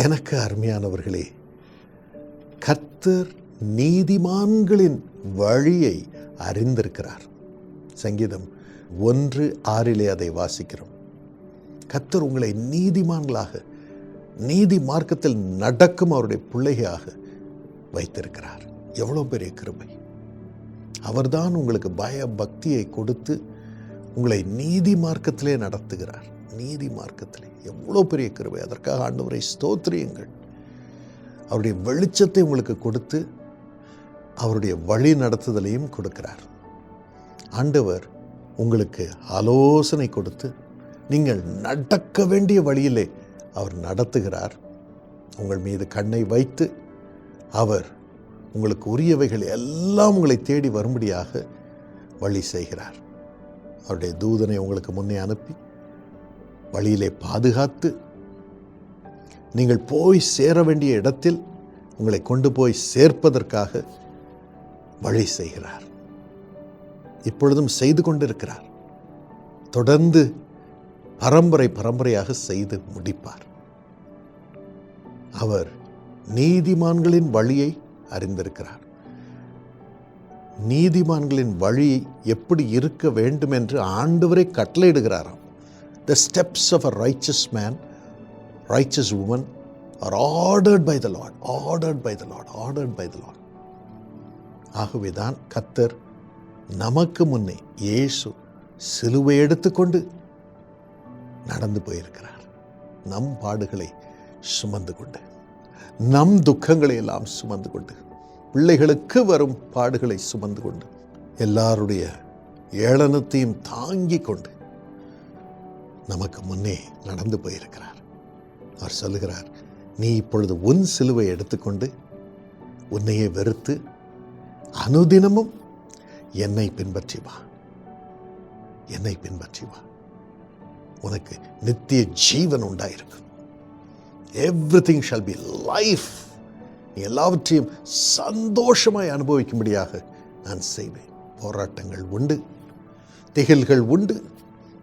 எனக்கு அருமையானவர்களே கர்த்தர் நீதிமான்களின் வழியை அறிந்திருக்கிறார். சங்கீதம் ஒன்று ஆறிலே அதை வாசிக்கிறோம். கர்த்தர் உங்களை நீதிமான்களாக நீதி மார்க்கத்தில் நடக்கும் அவருடைய பிள்ளையாக வைத்திருக்கிறார். எவ்வளோ பெரிய கிருபை. அவர்தான் உங்களுக்கு பய பக்தியை கொடுத்து உங்களை நீதி மார்க்கத்திலே நடத்துகிறார். நீதி மார்க்கத்திலே. எவ்வளோ பெரிய கிருபை. அதற்காக ஆண்டவரை ஸ்தோத்திரியுங்கள். அவருடைய வெளிச்சத்தை உங்களுக்கு கொடுத்து அவருடைய வழி நடத்துதலையும் கொடுக்கிறார். ஆண்டவர் உங்களுக்கு ஆலோசனை கொடுத்து நீங்கள் நடக்க வேண்டிய வழியிலே அவர் நடத்துகிறார். உங்கள் மீது கண்ணை வைத்து அவர் உங்களுக்கு உரியவைகள் எல்லாம் உங்களை தேடி வரும்படியாக வழி செய்கிறார். அவருடைய தூதனை உங்களுக்கு முன்னே அனுப்பி வழியிலே பாதுகாத்து நீங்கள் போய் சேர வேண்டிய இடத்தில் உங்களை கொண்டு போய் சேர்ப்பதற்காக வழி செய்கிறார். இப்பொழுதும் செய்து கொண்டிருக்கிறார். தொடர்ந்து பரம்பரை பரம்பரையாக செய்து முடிப்பார். அவர் நீதிமான்களின் வழியை அறிந்திருக்கிறார். நீதிமான்களின் வழி எப்படி இருக்க வேண்டும் என்று ஆண்டவரை கட்டளையிடுகிறாராம். The steps of a riches man riches woman are ordered by the lord ordered by the lord ordered by the lord ஆகவே தான் கத்தர் நமக்கு முன்னே இயேசு சிலுவை எடுத்துக்கொண்டு நடந்து போயிருக்கிறார். நம் பாடுகளை சுமந்து கொண்டு நம் துக்கங்களை எல்லாம் சுமந்து கொண்டு பிள்ளைகளுக்கு வரும் பாடுகளை சுமந்து கொண்டு எல்லாருடைய ஏளனத்தையும் தாங்கிக் கொண்டு நமக்கு முன்னே நடந்து போயிருக்கிறார். அவர் சொல்லுகிறார் நீ இப்பொழுது உன் சிலுவை எடுத்துக்கொண்டு உன்னையே வெறுத்து அனுதினமும் என்னை பின்பற்றி வா. என்னை பின்பற்றி வா. உனக்கு நித்திய ஜீவன் உண்டாயிருக்கும். Everything shall be life நீ எல்லாவற்றையும் சந்தோஷமாய் அனுபவிக்கும்படியாக நான் செய்வேன். போராட்டங்கள் உண்டு. திகில்கள் உண்டு.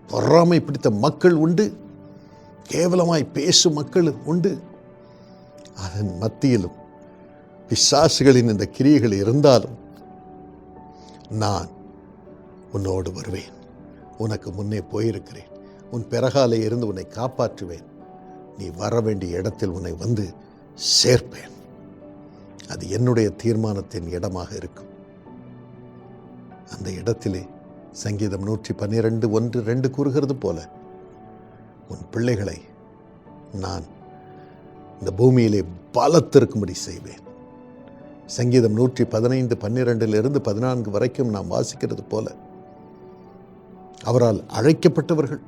பொறாமை பிடித்த மக்கள் உண்டு. கேவலமாய் பேசும் மக்கள் உண்டு. அதன் மத்தியிலும் பிசாசுகளின் இந்த கிரியைகள் இருந்தாலும் நான் உன்னோடு வருவேன். உனக்கு முன்னே போயிருக்கிறேன். உன் பிறகாலே இருந்து உன்னை காப்பாற்றுவேன். நீ வர வேண்டிய இடத்தில் உன்னை வந்து சேர்ப்பேன். அது என்னுடைய தீர்மானத்தின் இடமாக இருக்கும். அந்த இடத்திலே சங்கீதம் நூற்றி பன்னிரெண்டு ஒன்று ரெண்டு கூறுகிறது போல உன் பிள்ளைகளை நான் இந்த பூமியிலே பலத்திருக்கும்படி செய்வேன். சங்கீதம் நூற்றி பதினைந்து பன்னிரெண்டிலிருந்து பதினான்கு வரைக்கும் நாம் வாசிக்கிறது போல அவரால் அழைக்கப்பட்டவர்கள்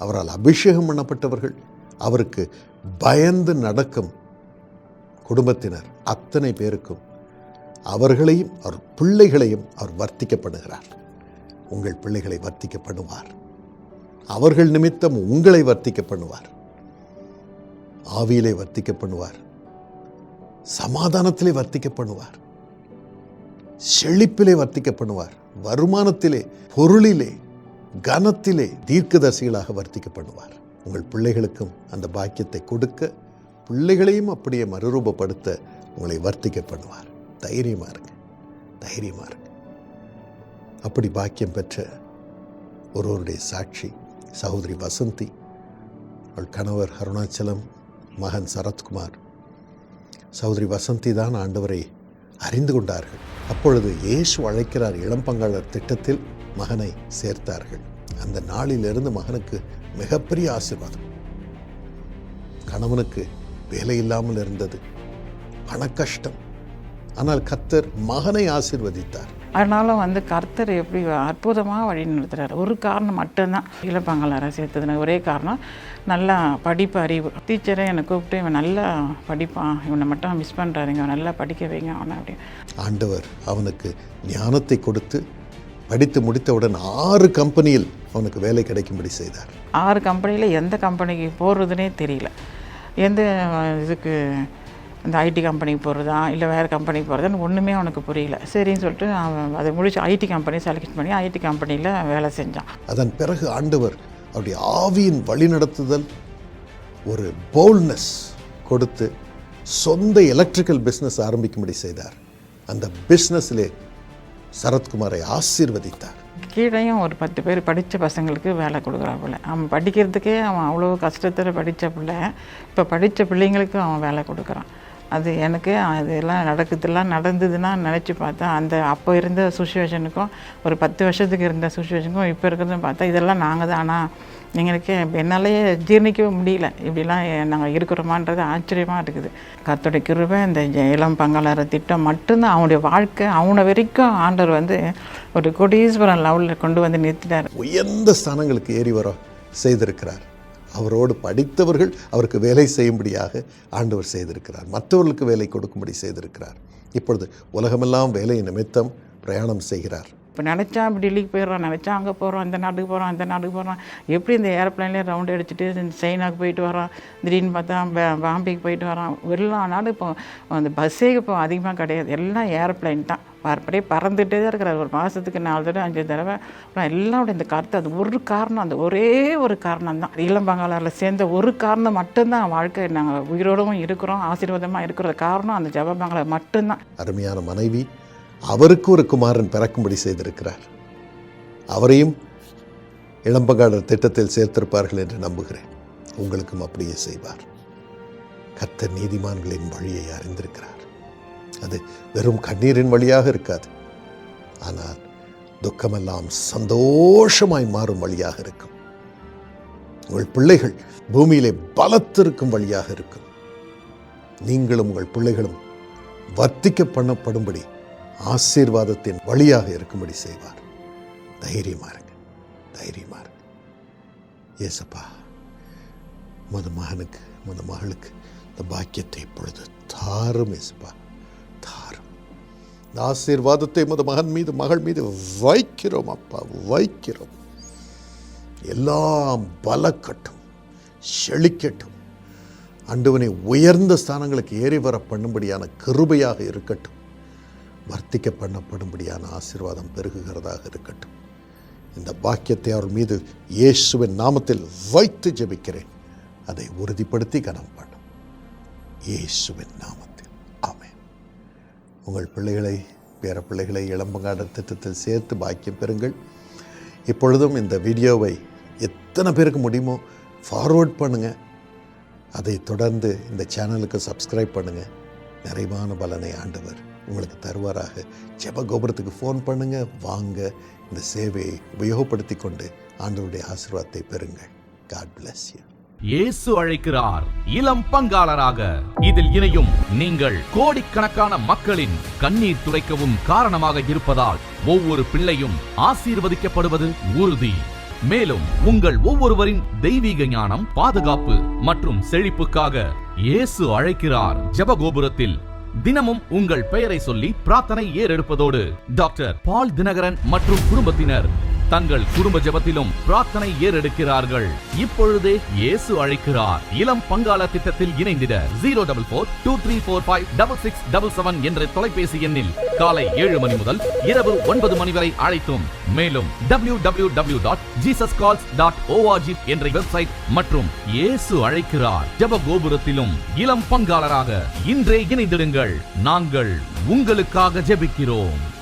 அவரால் அபிஷேகம் பண்ணப்பட்டவர்கள் அவருக்கு பயந்து நடக்கும் குடும்பத்தினர் அத்தனை பேருக்கும் அவர்களையும் அவர் பிள்ளைகளையும் அவர் வர்த்திக்கப்படுகிறார். உங்கள் பிள்ளைகளை வர்த்திக்க பண்ணுவார். அவர்கள் நிமித்தம் உங்களை வர்த்திக்க பண்ணுவார். ஆவியிலே வர்த்திக்க பண்ணுவார். சமாதானத்திலே வர்த்திக்க பண்ணுவார். செழிப்பிலே வர்த்திக்க பண்ணுவார். வருமானத்திலே பொருளிலே கனத்திலே தீர்க்கதரிசிகளாக வர்த்திக்க பண்ணுவார். உங்கள் பிள்ளைகளுக்கும் அந்த பாக்கியத்தை கொடுக்க பிள்ளைகளையும் அப்படியே மறுரூபப்படுத்த உங்களை வர்த்திக்க பண்ணுவார். தைரியமாக இருங்க. தைரியமாக இருங்க. அப்படி பாக்கியம் பெற்ற ஒருவருடைய சாட்சி சகோதரி வசந்தி அவள் கணவர் அருணாச்சலம் மகன் சரத்குமார். சகோதரி வசந்தி தான் ஆண்டவரை அறிந்து கொண்டார்கள். அப்பொழுது இயேசு அழைக்கிறார் இளம்பங்காளர் திட்டத்தில் மகனை சேர்த்தார்கள். அந்த நாளிலிருந்து மகனுக்கு மிகப்பெரிய ஆசீர்வாதம். கணவனுக்கு வேலை இல்லாமல் இருந்தது. பண கஷ்டம். ஆனால் கத்தர் மகனை ஆசிர்வதித்தார். அதனால வந்து கர்த்தர் எப்படி அற்புதமாக வழி நடத்துறாரு? ஒரு காரணம் மட்டும்தான். இளப்பங்களாரை சேர்த்ததுன ஒரே காரணம் நல்லா படிப்பு அறிவு. டீச்சரே என்னை கூப்பிட்டு இவன் நல்லா படிப்பான். இவனை மட்டும் மிஸ் பண்ணுறாருங்க இவன் நல்லா படிக்க வைங்க. அவனை அப்படின்னு ஆண்டவர் அவனுக்கு ஞானத்தை கொடுத்து படித்து முடித்தவுடன் ஆறு கம்பெனியில் அவனுக்கு வேலை கிடைக்கும்படி செய்தார். ஆறு கம்பெனியில் எந்த கம்பெனிக்கு போடுறதுனே தெரியல. எந்த இதுக்கு இந்த ஐடி கம்பெனிக்கு போகிறதா இல்லை வேறு கம்பெனிக்கு போகிறதான்னு ஒன்றுமே அவனுக்கு புரியல. சரின்னு சொல்லிட்டு அவன் அதை முடிச்சு ஐடி கம்பெனி செலக்ட் பண்ணி ஐடி கம்பெனியில் வேலை செஞ்சான். அதன் பிறகு ஆண்டவர் அவருடைய ஆவியின் வழிநடத்துதல் ஒரு போல்ட்னஸ் கொடுத்து சொந்த எலக்ட்ரிக்கல் பிஸ்னஸ் ஆரம்பிக்கும்படி செய்தார். அந்த பிஸ்னஸிலே சரத்குமாரை ஆசீர்வதித்தார். கீழேயும் ஒரு பத்து பேர் படித்த பசங்களுக்கு வேலை கொடுக்குறாப்புல அவன் படிக்கிறதுக்கே அவன் அவ்வளோ கஷ்டத்தில் படித்த பிள்ளை. இப்போ படித்த பிள்ளைங்களுக்கும் அவன் வேலை கொடுக்குறான். அது எனக்கு அதெல்லாம் நடக்குதுலாம் நடந்ததுன்னா நினச்சி பார்த்தா அந்த அப்போ இருந்த சுச்சுவேஷனுக்கும் ஒரு பத்து வருஷத்துக்கு இருந்த சுச்சுவேஷனுக்கும் இப்போ இருக்கிறதும் பார்த்தா இதெல்லாம் நாங்கள் தானா எங்களுக்கு என்னாலேயே ஜீர்ணிக்கவே முடியல. இப்படிலாம் நாங்கள் இருக்கிறோமான்றது ஆச்சரியமாக இருக்குது. கத்தோடைய கிருபை இந்த இளம் பங்காளர் திட்டம் மட்டும்தான். அவனுடைய வாழ்க்கை அவனை வரைக்கும் ஆண்டவர் வந்து ஒரு கொடீஸ்வரன் லெவலில் கொண்டு வந்து நிறுத்தினார் உயர்ந்த ஸ்தானங்களுக்கு ஏறி வர செய்திருக்கிறார். அவரோடு படித்தவர்கள் அவருக்கு வேலை செய்யும்படியாக ஆண்டவர் செய்திருக்கிறார். மற்றவர்களுக்கு வேலை கொடுக்கும்படி செய்திருக்கிறார். இப்பொழுது உலகமெல்லாம் வேலை நிமித்தம் பிரயாணம் செய்கிறார். இப்போ நினச்சா டெல்லிக்கு போயிடுறோம் நினச்சா அங்கே போகிறோம் இந்த நாட்டுக்கு போகிறோம் அந்த நாட்டுக்கு போகிறோம் எப்படி இந்த ஏரோப்ளைன்லேயே ரவுண்ட் அடிச்சுட்டு சைனாவுக்கு சைனாக்கு போயிட்டு வரோம் திடீர்னு பார்த்தா பாம்பேக்கு போயிட்டு வரோம். எல்லா நாடும் இப்போ அந்த பஸ்ஸே இப்போ அதிகமாக கிடையாது. எல்லாம் ஏரோப்ளைன் தான். அப்படியே பறந்துகிட்டே தான் இருக்கிறார். ஒரு மாதத்துக்கு நாலு தடவை அஞ்சு தடவை. அப்புறம் எல்லாரோட இந்த கருத்து அது ஒரு காரணம் அந்த ஒரே ஒரு காரணம் தான். இளம் பங்காளரில் சேர்ந்த ஒரு காரணம் மட்டும்தான் வாழ்க்கை. நாங்கள் உயிரோடவும் இருக்கிறோம் ஆசீர்வாதமாக இருக்கிற காரணம் அந்த ஜப பங்களா மட்டும்தான். அருமையான மனைவி அவருக்கு ஒரு குமாரன் பிறக்கும்படி செய்திருக்கிறார். அவரையும் இளம்பகாடர் திட்டத்தில் சேர்த்திருப்பார்கள் என்று நம்புகிறேன். உங்களுக்கும் அப்படியே செய்வார். கர்த்தர் நீதிமான்களின் வழியை அறிந்திருக்கிறார். அது வெறும் கண்ணீரின் வழியாக இருக்காது. ஆனால் துக்கமெல்லாம் சந்தோஷமாய் மாறும் வழியாக இருக்கும். உங்கள் பிள்ளைகள் பூமியிலே பலத்திருக்கும் வழியாக இருக்கும். நீங்களும் உங்கள் பிள்ளைகளும் வர்த்திக்க பண்ணப்படும்படி ஆசீர்வாதத்தின் வழியாக இருக்கும்படி செய்வார். தைரியமாக இருங்க. தைரியமாக இருங்க. ஏசப்பா மது மகனுக்கு மது மகளுக்கு இந்த பாக்கியத்தை இப்பொழுது தாரும் ஏசப்பா தாரும். இந்த ஆசீர்வாதத்தை முத மகன் மீது மகள் மீது வைக்கிறோம் அப்பா வைக்கிறோம். எல்லாம் பலக்கட்டும் செழிக்கட்டும். அண்டுவனை உயர்ந்த ஸ்தானங்களுக்கு ஏறி வர பண்ணும்படியான கிருபையாக இருக்கட்டும். வர்த்திக்க பண்ணப்படும்படியான ஆசீர்வாதம் பெருகுகிறதாக இருக்கட்டும். இந்த பாக்கியத்தை அவர் மீது இயேசுவின் நாமத்தில் வைத்து ஜெபிக்கிறேன். அதை உறுதிப்படுத்தி கனம் பண்ணும். இயேசுவின் நாமத்தில். ஆமே உங்கள் பிள்ளைகளை பேர பிள்ளைகளை இளம்பங்காடர் திட்டத்தில் சேர்த்து பாக்கியம் பெறுங்கள். இப்பொழுதும் இந்த வீடியோவை எத்தனை பேருக்கு முடியுமோ ஃபார்வர்ட் பண்ணுங்கள் அதை தொடர்ந்து இந்த சேனலுக்கு சப்ஸ்கிரைப் பண்ணுங்கள் நிறைவான பலனை ஆண்டவர் உங்களுக்கு தருவாராக. ஜெப கோபுரத்துக்கு ஃபோன் பண்ணுங்கள் வாங்க இந்த சேவையை உபயோகப்படுத்தி கொண்டு ஆண்டவருடைய ஆசீர்வாதத்தை பெறுங்கள். காட் பிளஸ் யூ இயேசு அழைக்கிறார் இளம் பங்காளராக. இதில் இணையும் நீங்கள் கோடிக்கணக்கான மக்களின் கண்ணீர் துடைக்கவும் காரணமாக இருப்பதால் ஒவ்வொரு பிள்ளையும் ஆசீர்வதிக்கப்படுவது உறுதி. மேலும் உங்கள் ஒவ்வொருவரின் தெய்வீக ஞானம் பாதுகாப்பு மற்றும் செழிப்புக்காக இயேசு அழைக்கிறார். ஜபகோபுரத்தில் தினமும் உங்கள் பெயரை சொல்லி பிரார்த்தனை ஏறெடுப்பதோடு டாக்டர் பால் தினகரன் மற்றும் குடும்பத்தினர் தங்கள் குடும்ப ஜெபத்திலும் பிரார்த்தனை ஏறெடுக்கிறார்கள். இப்பொழுதே இயேசு அழைக்கிறார். இளம் பங்காள திட்டத்தில் இணைந்திட zero double four two three four five double six double seven என்ற தொலைபேசி எண்ணில் காலை ஏழு மணி முதல் இரவு ஒன்பது மணி வரை அழைத்தும். மேலும் W W W dot Jesus calls dot ORG என்ற வெப்சைட் மற்றும் இயேசு அழைக்கிறார். ஜெப கோபுரத்திலும் இளம் பங்காளராக இன்றே இணைந்திடுங்கள். நாங்கள் உங்களுக்காக ஜெபிக்கிறோம்.